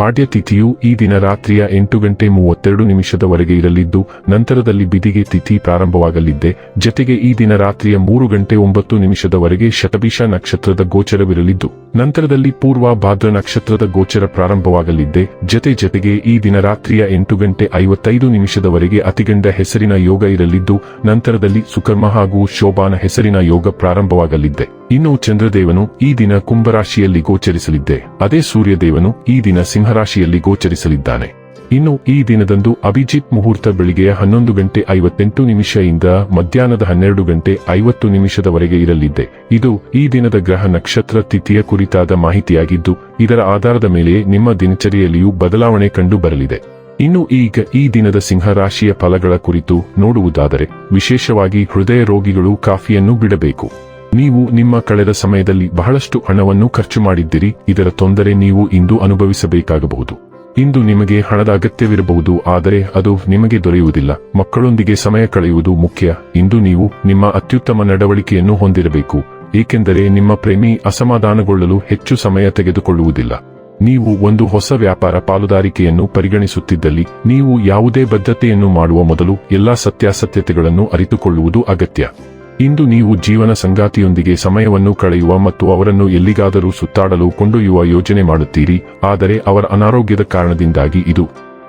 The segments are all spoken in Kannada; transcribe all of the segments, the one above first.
ಪಾಡ್ಯ ತಿಥಿಯು ಈ ದಿನ ರಾತ್ರಿಯ ಎಂಟು ಗಂಟೆ ಮೂವತ್ತೆರಡು ನಿಮಿಷದವರೆಗೆ ಇರಲಿದ್ದು, ನಂತರದಲ್ಲಿ ಬಿದಿಗೆ ತಿಥಿ ಪ್ರಾರಂಭವಾಗಲಿದ್ದೆ. ಜತೆಗೆ ಈ ದಿನ ರಾತ್ರಿಯ ಮೂರು ಗಂಟೆ ಒಂಬತ್ತು ನಿಮಿಷದವರೆಗೆ ಶತಭಿಷ ನಕ್ಷತ್ರದ ಗೋಚರವಿರಲಿದ್ದು, ನಂತರದಲ್ಲಿ ಪೂರ್ವ ಭಾದ್ರ ನಕ್ಷತ್ರದ ಗೋಚರ ಪ್ರಾರಂಭವಾಗಲಿದ್ದೆ. ಜತೆ ಜತೆಗೆ ಈ ದಿನ ರಾತ್ರಿಯ ಎಂಟು ಗಂಟೆ ಐವತ್ತೈದು ನಿಮಿಷದವರೆಗೆ ಅತಿಗಂಡ ಹೆಸರಿನ ಯೋಗ ಇರಲಿದ್ದು, ನಂತರದಲ್ಲಿ ಸುಕರ್ಮ ಹಾಗೂ ಶೋಭಾನ ಹೆಸರಿನ ಯೋಗ ಪ್ರಾರಂಭವಾಗಲಿದ್ದೆ. ಇನ್ನು ಚಂದ್ರದೇವನು ಈ ದಿನ ಕುಂಭರಾಶಿಯಲ್ಲಿ ಗೋಚರಿಸಲಿದ್ದೆ. ಅದೇ ಸೂರ್ಯದೇವನು ಈ ದಿನ ಸಿಂಹರಾಶಿಯಲ್ಲಿ ಗೋಚರಿಸಲಿದ್ದಾನೆ. ಇನ್ನು ಈ ದಿನದಂದು ಅಭಿಜಿತ್ ಮುಹೂರ್ತ ಬೆಳಿಗ್ಗೆಯ ಹನ್ನೊಂದು ಗಂಟೆ ಐವತ್ತೆಂಟು ನಿಮಿಷದಿಂದ ಮಧ್ಯಾಹ್ನದ ಹನ್ನೆರಡು ಗಂಟೆ ಐವತ್ತು ನಿಮಿಷದವರೆಗೆ ಇರಲಿದ್ದೆ. ಇದು ಈ ದಿನದ ಗ್ರಹ ನಕ್ಷತ್ರ ತಿಥಿಯ ಕುರಿತಾದ ಮಾಹಿತಿಯಾಗಿದ್ದು, ಇದರ ಆಧಾರದ ಮೇಲೆ ನಿಮ್ಮ ದಿನಚರಿಯಲ್ಲಿಯೂ ಬದಲಾವಣೆ ಕಂಡು ಬರಲಿದೆ. ಇನ್ನು ಈಗ ಈ ದಿನದ ಸಿಂಹರಾಶಿಯ ಫಲಗಳ ಕುರಿತು ನೋಡುವುದಾದರೆ, ವಿಶೇಷವಾಗಿ ಹೃದಯ ರೋಗಿಗಳು ಕಾಫಿಯನ್ನು ಬಿಡಬೇಕು. ನೀವು ನಿಮ್ಮ ಕಳೆದ ಸಮಯದಲ್ಲಿ ಬಹಳಷ್ಟು ಹಣವನ್ನು ಖರ್ಚು ಮಾಡಿದ್ದೀರಿ, ಇದರ ತೊಂದರೆ ನೀವು ಇಂದು ಅನುಭವಿಸಬೇಕಾಗಬಹುದು. ಇಂದು ನಿಮಗೆ ಹಣದ ಅಗತ್ಯವಿರಬಹುದು, ಆದರೆ ಅದು ನಿಮಗೆ ದೊರೆಯುವುದಿಲ್ಲ. ಮಕ್ಕಳೊಂದಿಗೆ ಸಮಯ ಕಳೆಯುವುದು ಮುಖ್ಯ. ಇಂದು ನೀವು ನಿಮ್ಮ ಅತ್ಯುತ್ತಮ ನಡವಳಿಕೆಯನ್ನು ಹೊಂದಿರಬೇಕು, ಏಕೆಂದರೆ ನಿಮ್ಮ ಪ್ರೇಮಿ ಅಸಮಾಧಾನಗೊಳ್ಳಲು ಹೆಚ್ಚು ಸಮಯ ತೆಗೆದುಕೊಳ್ಳುವುದಿಲ್ಲ. ನೀವು ಒಂದು ಹೊಸ ವ್ಯಾಪಾರ ಪಾಲುದಾರಿಕೆಯನ್ನು ಪರಿಗಣಿಸುತ್ತಿದ್ದಲ್ಲಿ, ನೀವು ಯಾವುದೇ ಬದ್ಧತೆಯನ್ನು ಮಾಡುವ ಮೊದಲು ಎಲ್ಲಾ ಸತ್ಯಾಸತ್ಯತೆಗಳನ್ನು ಅರಿತುಕೊಳ್ಳುವುದು ಅಗತ್ಯ. ಇಂದು ನೀವು ಜೀವನ ಸಂಗಾತಿಯೊಂದಿಗೆ ಸಮಯವನ್ನು ಕಳೆಯುವ ಮತ್ತು ಅವರನ್ನು ಎಲ್ಲಿಗಾದರೂ ಸುತ್ತಾಡಲು ಕೊಂಡೊಯ್ಯುವ ಯೋಜನೆ ಮಾಡುತ್ತೀರಿ, ಆದರೆ ಅವರ ಅನಾರೋಗ್ಯದ ಕಾರಣದಿಂದಾಗಿ ಇದು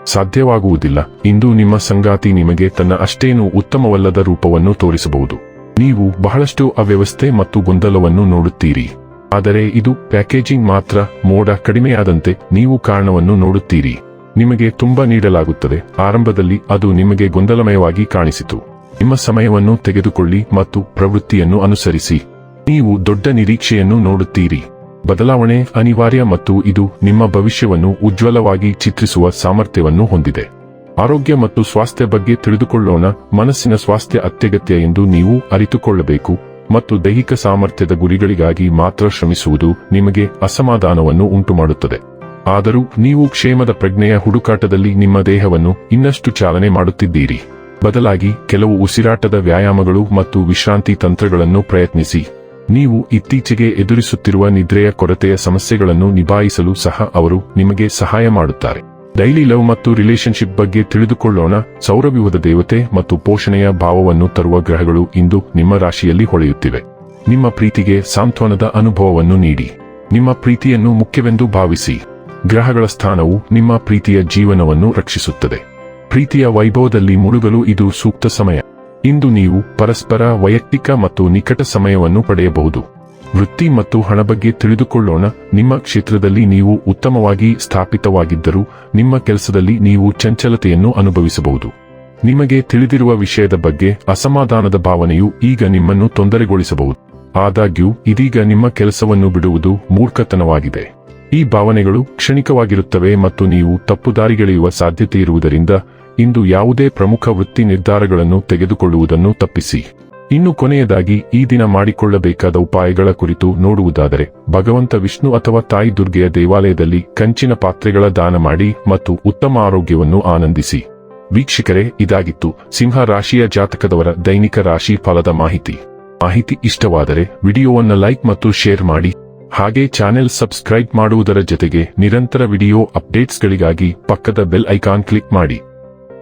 ಸಾಧ್ಯವಾಗುವುದಿಲ್ಲ. ಇಂದು ನಿಮ್ಮ ಸಂಗಾತಿ ನಿಮಗೆ ತನ್ನ ಅಷ್ಟೇನೂ ಉತ್ತಮವಲ್ಲದ ರೂಪವನ್ನು ತೋರಿಸಬಹುದು. ನೀವು ಬಹಳಷ್ಟು ಅವ್ಯವಸ್ಥೆ ಮತ್ತು ಗೊಂದಲವನ್ನು ನೋಡುತ್ತೀರಿ. ಆದರೆ ಇದು ಪ್ಯಾಕೇಜಿಂಗ್ ಮಾತ್ರ, ಮೋಡ ಕಡಿಮೆಯಾದಂತೆ ನೀವು ಕಾರಣವನ್ನು ನೋಡುತ್ತೀರಿ. ನಿಮಗೆ ತುಂಬಾ ನೀಡಲಾಗುತ್ತದೆ. ಆರಂಭದಲ್ಲಿ ಅದು ನಿಮಗೆ ಗೊಂದಲಮಯವಾಗಿ ಕಾಣಿಸಿತು. ನಿಮ್ಮ ಸಮಯವನ್ನು ತೆಗೆದುಕೊಳ್ಳಿ ಮತ್ತು ಪ್ರವೃತ್ತಿಯನ್ನು ಅನುಸರಿಸಿ. ನೀವು ದೊಡ್ಡ ನಿರೀಕ್ಷೆಯನ್ನು ನೋಡುತ್ತೀರಿ. ಬದಲಾವಣೆ ಅನಿವಾರ್ಯ ಮತ್ತು ಇದು ನಿಮ್ಮ ಭವಿಷ್ಯವನ್ನು ಉಜ್ವಲವಾಗಿ ಚಿತ್ರಿಸುವ ಸಾಮರ್ಥ್ಯವನ್ನು ಹೊಂದಿದೆ. ಆರೋಗ್ಯ ಮತ್ತು ಸ್ವಾಸ್ಥ್ಯ ಬಗ್ಗೆ ತಿಳಿದುಕೊಳ್ಳೋಣ. ಮನಸ್ಸಿನ ಸ್ವಾಸ್ಥ್ಯ ಅತ್ಯಗತ್ಯ ಎಂದು ನೀವು ಅರಿತುಕೊಳ್ಳಬೇಕು ಮತ್ತು ದೈಹಿಕ ಸಾಮರ್ಥ್ಯದ ಗುರಿಗಳಿಗಾಗಿ ಮಾತ್ರ ಶ್ರಮಿಸುವುದು ನಿಮಗೆ ಅಸಮಾಧಾನವನ್ನು ಉಂಟುಮಾಡುತ್ತದೆ. ಆದರೂ ನೀವು ಕ್ಷೇಮದ ಪ್ರಜ್ಞೆಯ ಹುಡುಕಾಟದಲ್ಲಿ ನಿಮ್ಮ ದೇಹವನ್ನು ಇನ್ನಷ್ಟು ಚಾಲನೆ ಮಾಡುತ್ತಿದ್ದೀರಿ. ಬದಲಾಗಿ ಕೆಲವು ಉಸಿರಾಟದ ವ್ಯಾಯಾಮಗಳು ಮತ್ತು ವಿಶ್ರಾಂತಿ ತಂತ್ರಗಳನ್ನು ಪ್ರಯತ್ನಿಸಿ. ನೀವು ಇತ್ತೀಚೆಗೆ ಎದುರಿಸುತ್ತಿರುವ ನಿದ್ರೆಯ ಕೊರತೆಯ ಸಮಸ್ಯೆಗಳನ್ನು ನಿಭಾಯಿಸಲು ಸಹ ಅವರು ನಿಮಗೆ ಸಹಾಯ ಮಾಡುತ್ತಾರೆ. ಡೈಲಿ ಲವ್ ಮತ್ತು ರಿಲೇಶನ್ಶಿಪ್ ಬಗ್ಗೆ ತಿಳಿದುಕೊಳ್ಳೋಣ. ಸೌರವ್ಯೂಹದ ದೇವತೆ ಮತ್ತು ಪೋಷಣೆಯ ಭಾವವನ್ನು ತರುವ ಗ್ರಹಗಳು ಇಂದು ನಿಮ್ಮ ರಾಶಿಯಲ್ಲಿ ಹೊಳೆಯುತ್ತಿವೆ. ನಿಮ್ಮ ಪ್ರೀತಿಗೆ ಸಾಂತ್ವನದ ಅನುಭವವನ್ನು ನೀಡಿ. ನಿಮ್ಮ ಪ್ರೀತಿಯನ್ನು ಮುಖ್ಯವೆಂದು ಭಾವಿಸಿ. ಗ್ರಹಗಳ ಸ್ಥಾನವು ನಿಮ್ಮ ಪ್ರೀತಿಯ ಜೀವನವನ್ನು ರಕ್ಷಿಸುತ್ತದೆ. ಪ್ರೀತಿಯ ವೈಭವದಲ್ಲಿ ಮುಳುಗಲು ಇದು ಸೂಕ್ತ ಸಮಯ. ಇಂದು ನೀವು ಪರಸ್ಪರ ವೈಯಕ್ತಿಕ ಮತ್ತು ನಿಕಟ ಸಮಯವನ್ನು ಪಡೆಯಬಹುದು. ವೃತ್ತಿ ಮತ್ತು ಹಣ ಬಗ್ಗೆ ತಿಳಿದುಕೊಳ್ಳೋಣ. ನಿಮ್ಮ ಕ್ಷೇತ್ರದಲ್ಲಿ ನೀವು ಉತ್ತಮವಾಗಿ ಸ್ಥಾಪಿತವಾಗಿದ್ದರೂ, ನಿಮ್ಮ ಕೆಲಸದಲ್ಲಿ ನೀವು ಚಂಚಲತೆಯನ್ನು ಅನುಭವಿಸಬಹುದು. ನಿಮಗೆ ತಿಳಿದಿರುವ ವಿಷಯದ ಬಗ್ಗೆ ಅಸಮಾಧಾನದ ಭಾವನೆಯು ಈಗ ನಿಮ್ಮನ್ನು ತೊಂದರೆಗೊಳಿಸಬಹುದು. ಆದಾಗ್ಯೂ, ಇದೀಗ ನಿಮ್ಮ ಕೆಲಸವನ್ನು ಬಿಡುವುದು ಮೂರ್ಖತನವಾಗಿದೆ. ಈ ಭಾವನೆಗಳು ಕ್ಷಣಿಕವಾಗಿರುತ್ತವೆ ಮತ್ತು ನೀವು ತಪ್ಪುದಾರಿಗೆಳೆಯುವ ಸಾಧ್ಯತೆ ಇರುವುದರಿಂದ ಇಂದು ಯಾವುದೇ ಪ್ರಮುಖ ವೃತ್ತಿ ನಿರ್ಧಾರಗಳನ್ನು ತೆಗೆದುಕೊಳ್ಳುವುದನ್ನು ತಪ್ಪಿಸಿ. ಇನ್ನು ಕೊನೆಯದಾಗಿ, ಈ ದಿನ ಮಾಡಿಕೊಳ್ಳಬೇಕಾದ ಉಪಾಯಗಳ ಕುರಿತು ನೋಡುವುದಾದರೆ, ಭಗವಂತ ವಿಷ್ಣು ಅಥವಾ ತಾಯಿ ದುರ್ಗೆಯ ದೇವಾಲಯದಲ್ಲಿ ಕಂಚಿನ ಪಾತ್ರೆಗಳ ದಾನ ಮಾಡಿ ಮತ್ತು ಉತ್ತಮ ಆರೋಗ್ಯವನ್ನು ಆನಂದಿಸಿ. ವೀಕ್ಷಕರೇ, ಇದಾಗಿತ್ತು ಸಿಂಹ ರಾಶಿಯ ಜಾತಕದವರ ದೈನಿಕ ರಾಶಿ ಫಲದ ಮಾಹಿತಿ. ಮಾಹಿತಿ ಇಷ್ಟವಾದರೆ, ವಿಡಿಯೋವನ್ನು ಲೈಕ್ ಮತ್ತು ಶೇರ್ ಮಾಡಿ. ಹಾಗೆ ಚಾನೆಲ್ ಸಬ್ಸ್ಕ್ರೈಬ್ ಮಾಡುವುದರ ಜೊತೆಗೆ ನಿರಂತರ ವಿಡಿಯೋ ಅಪ್ಡೇಟ್ಸ್ಗಳಿಗಾಗಿ ಪಕ್ಕದ ಬೆಲ್ ಐಕಾನ್ ಕ್ಲಿಕ್ ಮಾಡಿ.